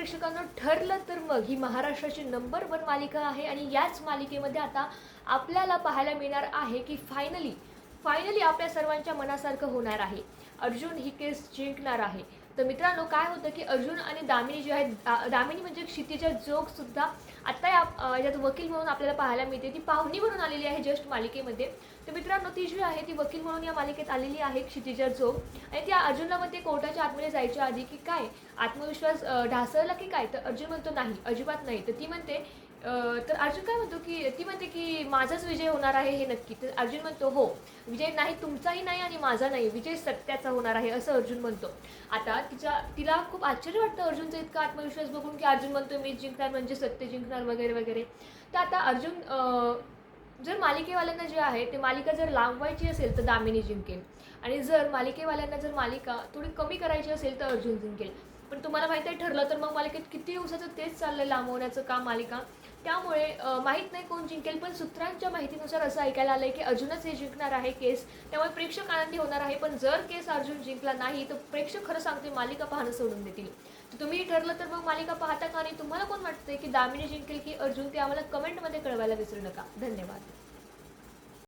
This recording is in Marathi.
प्रेक्षकांना ठरलं तर मग. ही महाराष्ट्राची नंबर वन मालिका आहे आणि याच मालिकेमध्ये आता आपल्याला पाहायला मिळणार आहे की फायनली फायनली आपल्या सर्वांच्या मनासारखं होणार आहे. अर्जुन ही केस जिंकणार आहे. तर मित्रांनो काय होतं की अर्जुन आणि दामिनी जी आहेत दामिनी म्हणजे क्षितिजा जोगसुद्धा आता या याच्यात वकील म्हणून आपल्याला पाहायला मिळते. ती पाहुणी म्हणून आलेली आहे जस्ट मालिकेमध्ये. तर मित्रांनो ती जी आहे ती वकील म्हणून या मालिकेत आलेली आहे क्षितिजा झोप आणि त्या अर्जुनला म्हणते कोर्टाच्या आतमध्ये जायच्या आधी की काय? आत्मविश्वास ढासळला की काय? तर अर्जुन म्हणतो नाही अजिबात नाही. तर ती म्हणते तर अर्जुन काय म्हणतो की ती म्हणते की माझाच विजय होणार आहे हे नक्की. तर अर्जुन म्हणतो हो विजय नाही तुमचाही नाही आणि माझा नाही विजय सत्याचा होणार आहे असं अर्जुन म्हणतो. आता तिच्या तिला खूप आश्चर्य वाटतं अर्जुनचा इतका आत्मविश्वास बघून की अर्जुन म्हणतो मी जिंकणार म्हणजे सत्य जिंकणार वगैरे वगैरे. तर आता अर्जुन जर मालिकेवाल्यांना जे आहे ते मालिका जर लांबवायची असेल तर दामिनी जिंकेल. आणि जर मालिकेवाल्यांना जर मालिका थोडी कमी करायची असेल तर अर्जुन जिंकेल. पण तुम्हाला माहिती आहे ठरलं तर मग मालिकेत किती दिवसाचं तेच चाललंय लांबवण्याचं काम मालिका? त्यामुळे माहीत नाही कोण जिंकेल पण सूत्रांच्या माहितीनुसार असं ऐकायला आलंय की अर्जुनच हे जिंकणार आहे केस. त्यामुळे प्रेक्षक आनंदी होणार आहे पण जर केस अर्जुन जिंकला नाही तर प्रेक्षक खरं सांगते मालिका पाहणं सोडून देतील. तर तुम्ही ठरलं तर मग मालिका पाहता का? आणि तुम्हाला कोण वाटतंय की दामिनी जिंकेल की अर्जुन ते आम्हाला कमेंटमध्ये कळवायला विसरू नका. धन्यवाद.